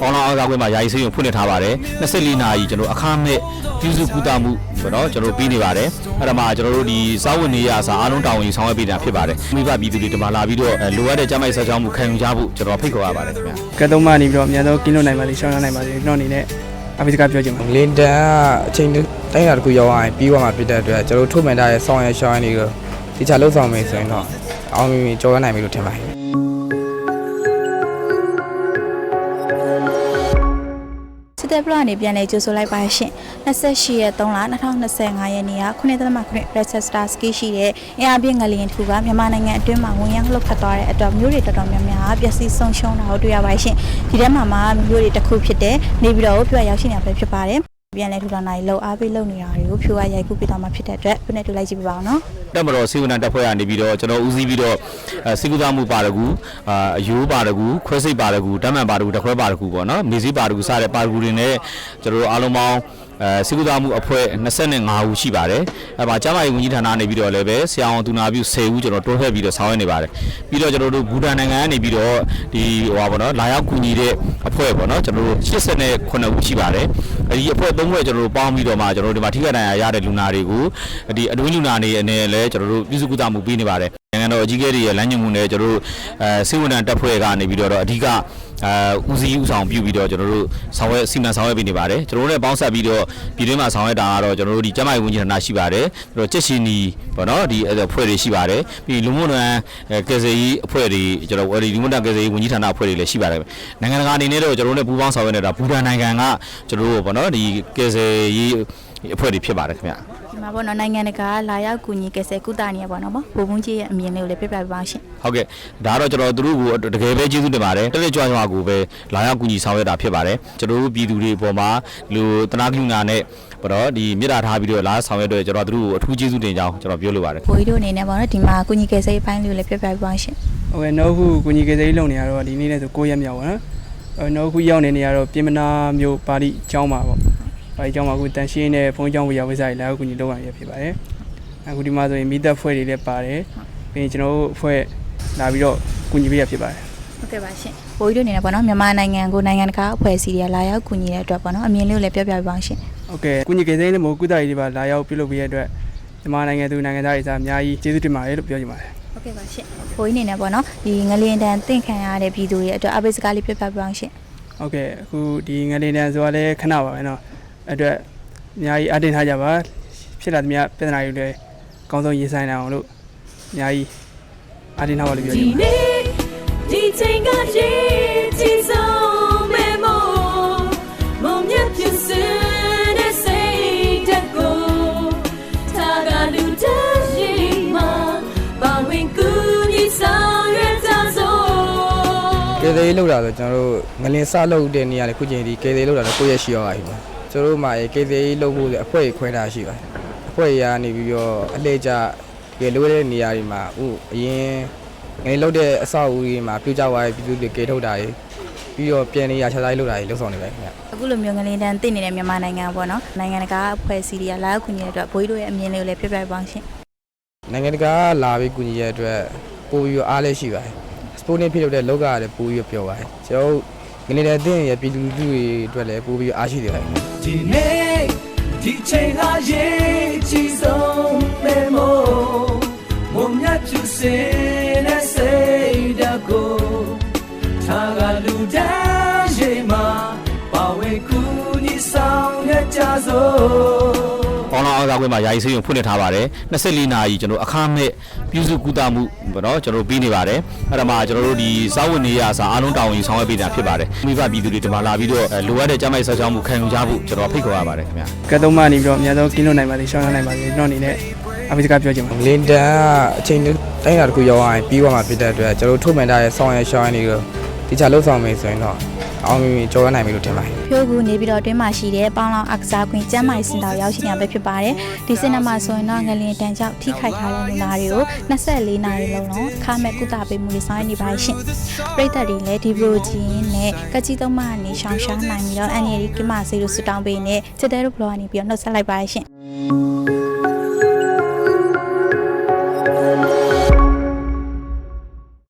ပေါင်းလောင်းအားကစားကွင်းမှာယာယီဆေးရုံဖွင့်လှစ်ထားပါတယ်24နာရီကျွန်တော်အခမဲ့ပြုစုကူတာမှုပေါ့နော်ကျွန်တော်ပြီးနေပါတယ်အဲ့ဒါမှကျွန်တော်တို့ဒီစာဝန်နေရစာအားလုံးတာဝန်ယူဆောင်ရွက်ပေးတာဖြစ်ပါတယ်မိဘပြည်သူတွေဒီမှာလာပြီးတော့လိုအပ်တဲ့ကျန်းမာရေးဆက်ချောင်းမှုခံယူကြဖို့ကျွန်တော်ဖိတ်ခေါ်ရပါတယ်ခင်ဗျာကတ်သုံးမှနေပြီးတော့အများဆုံးကင်းလွတ်နိုင်ပါစေရှောင်းရနိုင်ပါစေကျွန်တော်အနေနဲ့အပိစကပြောချင်ပါလင်တန်ကအချိန်တိုင်းတာတစ်ခုရောက်ရင်ပြီးသွားမှာဖြစ်တဲ့အတွက်ကျွန်တော်ထုတ်မှန်ထားတဲ့ဆောင်းရရှောင်းရည်ကိုဒီချာလှုပ်ဆောင်မယ်ဆိုရင်တော့အောင်မြင်မြင်ကြော်ရနိုင်ပြီလို့ထင်ပါတယ် စစ်တပ်ဘလော့ကနေပြန်လည်ကြိုဆိုလိုက်ပါရှင်28ရက်3လ2025ရက်နေ့က9.9 Reset Star Ski ရှိတဲ့အင်အားပြင်းငလျင်တစ်ခုကမြန်မာနိုင်ငံအတွင်းမှာဝင်ရောက်လှုပ်ခတ်သွားတဲ့အတွက်မျိုးတွေတော်တော်များများပျက်စီးဆုံးရှုံးတာကိုတွေ့ရပါရှင်ဒီထဲမှာမှမျိုးတွေတစ်ခုဖြစ်တဲ့နေပြည်တော်ကိုပြရောက်ရှိနေတာပဲဖြစ်ပါတယ် ပြန်လဲထူထောင်နိုင်လောက်အားပေးလုပ်နေတာတွေကိုဖြိုကရိုက်ကူးပြသွားမှာဖြစ်တဲ့အတွက်ခုနဲ့တူလိုက်ကြည့်ပြပါအောင်နော်တက်မတော်စေဝနတက်ဖွဲ့ရနေပြီးတော့ကျွန်တော်ဦးစီးပြီးတော့အဲစေကူသားမှုပါတကူအာအယိုးပါတကူခွဲစိတ်ပါတကူတမ်းမှန်ပါတကူတခွဲပါတကူပေါ့နော်မေစီပါတကူစတဲ့ပါတကူတွေနဲ့ကျွန်တော်တို့အားလုံးပေါင်း အဲစေကူသားမှုအဖွဲ့25ဦးရှိပါတယ်အဲမှာကျမကြီးဝန်ကြီးဌာနနေပြီးတော့လည်းပဲဆရာအောင်သူနာပြု10ဦးကျွန်တော်တိုးထည့်ပြီးတော့ဆောင်ရွက်နေပါတယ်ပြီးတော့ကျွန်တော်တို့ဘူတန်နိုင်ငံကနေပြီးတော့ဒီဟိုပါပေါ့နော်လာရောက်ကူညီတဲ့အဖွဲ့ပေါ့နော်ကျွန်တော်တို့89ဦးရှိပါတယ်အဲဒီအဖွဲ့၃ဖွဲ့ကျွန်တော်တို့ပေါင်းပြီးတော့မှကျွန်တော်တို့ဒီမှာထိခိုက်ဒဏ်ရာရတဲ့လူနာတွေကိုဒီအတွင်းလူနာတွေအနေနဲ့လည်းကျွန်တော်တို့ပြုစုကူတာမှုပေးနေပါတယ် နိုင်ငံတော်အကြီးအကဲတွေရဲ့လမ်းညွှန်မှုနဲ့ကျွန်တော်တို့အဲစေဝန်တန်တပ်ဖွဲ့ကနေပြီးတော့အဓိကအဲဦးစီးဦးဆောင်ပြုပြီးတော့ကျွန်တော်တို့ဆောင်ရွက်စီမံဆောင်ရွက်ပေးနေပါတယ်ကျွန်တော်တို့လည်းပေါင်းဆက်ပြီးတော့ပြည်တွင်းမှာဆောင်ရွက်တာကတော့ကျွန်တော်တို့ဒီကျန်းမာရေးဝန်ကြီးဌာနရှိပါတယ်ကျွန်တော်ချက်ရှင်နီပေါ့နော်ဒီအဖွဲ့တွေရှိပါတယ်ပြီးလူမှုနွမ်းကယ်ဆယ်ရေးအဖွဲ့တွေကျွန်တော်ဒီလူမှုနွမ်းကယ်ဆယ်ရေးဝန်ကြီးဌာနအဖွဲ့တွေလည်းရှိပါတယ်နိုင်ငံတကာအနေနဲ့တော့ကျွန်တော်တို့လည်းပူးပေါင်းဆောင်ရွက်နေတာဘူတန်နိုင်ငံကကျွန်တော်တို့ပေါ့နော်ဒီကယ်ဆယ်ရေး အဖွဲ့တွေဖြစ်ပါတယ်ခင်ဗျဒီမှာပေါ့နော်နိုင်ငံတကာလာရောက်ကူညီကယ်ဆယ်ကုသနေရပေါ့နော်ဗိုလ်ဘုန်းကြီးရဲ့အမြင်လေးကိုလည်းပြပြပေးပါရှင်ဟုတ်ကဲ့ဒါကတော့ကျွန်တော်တို့ကိုတကယ်ပဲကျေးဇူးတင်ပါတယ်တက်လက်ကြွကြွကိုပဲလာရောက်ကူညီဆောင်ရွက်တာဖြစ်ပါတယ်ကျွန်တော်တို့ပြည်သူတွေအပေါ်မှာလူတနာကလူနာနဲ့ဘာတော့ဒီမြေတားထားပြီးတော့လာဆောင်ရွက်တော့ကျွန်တော်တို့ကိုအထူးကျေးဇူးတင်ကြောင်းကျွန်တော်ပြောလိုပါတယ်ဘိုးကြီးတို့အနေနဲ့ပေါ့နော်ဒီမှာကုညီကယ်ဆယ်ရေးပိုင်းလေးကိုလည်းပြပြပေးပါရှင်ဟုတ်ကဲ့နောက်ခုကိုကြီးကေစိလုံနေရတော့ဒီနေ့နဲ့ဆို9ရက်မြောက်ပါနော်အဲနောက်ခုရောက်နေနေရတော့ပြင်မနာမျိုးပါဠိအကြောင်းပါပေါ့ ဘာကြီးကျောင်းမှာအခုတန်ရှင်းတဲ့ဖုန်းကျောင်းဝေယဝိဇ္ဇာတွေလာကူညီလုပ်ရရဖြစ်ပါတယ်အခုဒီမှာဆိုရင်မိသက်ဖွဲ့တွေလည်းပါတယ်ပြီးရင်ကျွန်တော်တို့အဖွဲ့လာပြီးတော့ကူညီပေးရဖြစ်ပါတယ်ဟုတ်ကဲ့ပါရှင်ဘိုးကြီးတို့အနေနဲ့ပေါ့နော်မြန်မာနိုင်ငံကိုနိုင်ငံတကာအဖွဲ့အစည်းတွေကလာရောက်ကူညီတဲ့အတွက်ပေါ့နော်အမြင်လေးကိုလည်းပြောပြပေးပါအောင်ရှင်ဟုတ်ကဲ့ကူညီကြတဲ့မို့ကုသရေးတွေပါလာရောက်ပြုလုပ်ပေးရတဲ့အတွက်မြန်မာနိုင်ငံသူနိုင်ငံသားတွေစားအများကြီးကျေးဇူးတင်ပါတယ်လို့ပြောချင်ပါတယ်ဟုတ်ကဲ့ပါရှင်ဘိုးကြီးအနေနဲ့ပေါ့နော်ဒီငလင်တန်တင့်ခံရတဲ့ပြည်သူတွေအတွက်အပိတ်စကားလေးပြပြပေးပါအောင်ရှင်ဟုတ်ကဲ့အခုဒီငလင်တန်ဆိုတာလည်းခဏပါပဲနော် အဲ့အတွက်အများကြီးအတင်းထားကြပါဖြစ်လာသမျှပြဿနာတွေလည်းအကောင်းဆုံးရင်ဆိုင်နိုင်အောင်လို့အများကြီးအတင်းထားပါလို့ပြောချင်ပါတယ်နေ့ဒီချိန်ကရေးကြည့်ဆုံးမေမိုမုံမြတ်ပြစင်တဲ့စိတ်တကူတာကလူတည်းရှိမှဘာဝင်ကူညီဆောင်ရကြစို့ကယ်ဆယ်ရေးလောက်တာဆိုကျွန်တော်တို့ငလင်စလောက်တဲ့နေရာလေခုချိန်ဒီကယ်ဆယ်ရေးလောက်တာတော့ကိုယ့်ရဲ့ရှိရောပါပြီပါ ကျွန်တော်တို့မှာကယ်ဆယ်ရေးလောက်ဖို့ဆိုအဖွဲ့ကြီးခွဲတာရှိပါတယ်အဖွဲ့ကြီးကနေပြီးတော့အလှည့်ကျကယ်လို့တဲ့နေရာတွေမှာဥအရင်ငလင်လောက်တဲ့အဆောက်အဦတွေမှာပြုတ်ကြသွားတဲ့ပြည်သူတွေကယ်ထုတ်တာတွေပြီးတော့ပြန်နေရခြားသားရေးလောက်တာတွေလှုပ်ဆောင်နေပါခင်ဗျအခုလိုမျိုးငလျင်တန်တင့်နေတဲ့မြန်မာနိုင်ငံပေါ့နော်နိုင်ငံတကာအဖွဲ့အစည်းတွေကလာရောက်ကူညီတဲ့အတွက်ဘိုးကြီးတို့ရဲ့အမြင်လေးကိုလည်းပြပြပေးပါရှင်နိုင်ငံတကာကလာပြီးကူညီရတဲ့အတွက်ပိုပြီးတော့အားလည်းရှိပါတယ်စပိုနဲ့ဖြစ်လို့တဲ့လောကကလည်းပိုပြီးတော့ပျော်ပါတယ်ကျွန်တော်တို့င နေတဲ့အသင်းရဲ့ပြည်သူလူထုတွေအတွက်လည်းပိုပြီးတော့အားရှိတယ်ခင်ဗျဒီနေ့ဒီချိန်ကရေးကြည့်ဆုံးမေမိုမုံမြတ်ပြူစင်တဲ့စိတ်တကိုထားကလူတန်းရှိမှာပါဝင်ကူညီဆောင်ရကြစို့ပေါင်းလောင်းအားက စားကွင်းမှာယာယီဆေးရုံဖွင့်လှစ်ထားပါတယ်24နာရီကျွန်တော်အခမဲ့ပြုစုကူတာမှုပေါ့နော်ကျွန်တော်ပြီးနေပါတယ်အဲ့ဒါမှကျွန်တော်တို့ဒီစာဝန်နေရစာအားလုံးတာဝန်ယူဆောင်ရွက်ပေးတာဖြစ်ပါတယ်မိဘပြည်သူတွေဒီမှာလာပြီးတော့လိုအပ်တဲ့ကျန်းမာရေးဆက်ချောင်းမှုခံယူကြဖို့ကျွန်တော်ဖိတ်ခေါ်ရပါတယ်ခင်ဗျာကတ်သုံးမှနေပြီးတော့အများဆုံးကင်းလွတ်နိုင်ပါစေရှောင်းရနိုင်ပါစေကျွန်တော်အနေနဲ့အပိစကပြောချင်ပါတယ်လင်တန်ကအချိန်တိုင်းတာတစ်ခုရောက်ရင်ပြီးသွားမှာဖြစ်တဲ့အတွက်ကျွန်တော်တို့ထုတ်မှန်ထားတဲ့ဆောင်းရရှောင်းရည်ကိုဒီချာလှုပ်ဆောင်မယ်ဆိုရင်တော့ အောင်မြင်မြင်ကြော်ရနိုင်ပြီလို့ထင်ပါတယ်ဖြိုးကူနေပြီးတော့အတွင်းမှာရှိတဲ့ပေါင်းလောင်းအကစားကွင်းကျမ်းမာရေးစင်တာကိုရောက်ရှိနေရပဲဖြစ်ပါတယ်ဒီစင်တာမှာဆိုရင်တော့ငလျင်တန်ကြောင့်ထိခိုက်ထားတဲ့လူနာတွေကို24နာရီလုံးလုံးအခမဲ့ကုသပေးမှုတွေဆောင်ရွက်နေပါရှင်ပရိသတ်တွေလည်းဒီဘရိုဂျင်းနဲ့ကချီသုံးမကနေရှောင်းရှားနိုင်ပြီးတော့အန်ရီကီမဆေးတို့ဆူတောင်းပေးနေစစ်တဲတို့ဘလော့ကနေပြီးတော့နှုတ်ဆက်လိုက်ပါရှင်